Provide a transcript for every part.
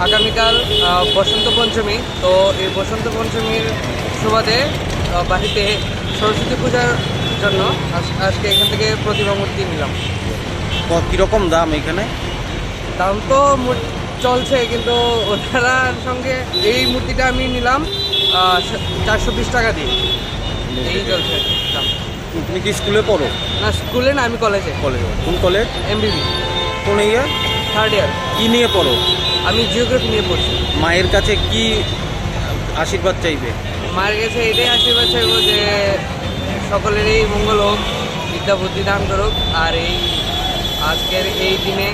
আগামীকাল বসন্ত পঞ্চমী। তো এই বসন্ত পঞ্চমীর সুবাদে বাড়িতে সরস্বতী পূজার জন্য আজ- আজকে এখান থেকে প্রতিমা মূর্তি নিলাম। কীরকম দাম এখানে? দাম তো চলছে কিন্তু ওনারার সঙ্গে এই মূর্তিটা আমি নিলাম চারশো বিশ টাকা দিয়ে। এই চলছে তুমি কি স্কুলে পড়ো? না স্কুলে না আমি কলেজে। কলেজে। কোন কলেজ? এমবিবি। কোন ইয়ার? থার্ড ইয়ার কি নিয়ে পড়ো? আমি জিওগ্রাফি নিয়ে পড়ছি। মায়ের কাছে কি আশীর্বাদ চাইবে? মায়ের কাছে এটাই আশীর্বাদ চাইব যে সকলেরই মঙ্গল হোক বিদ্যা বুদ্ধি দান করুক আর এই আজকের এই দিনে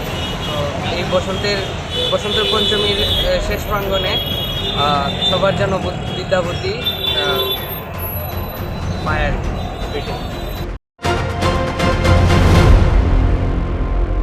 এই বসন্তের বসন্তের পঞ্চমীর শেষ প্রাঙ্গনে সবার যেন বিদ্যা বুদ্ধি মায়ের পেটে।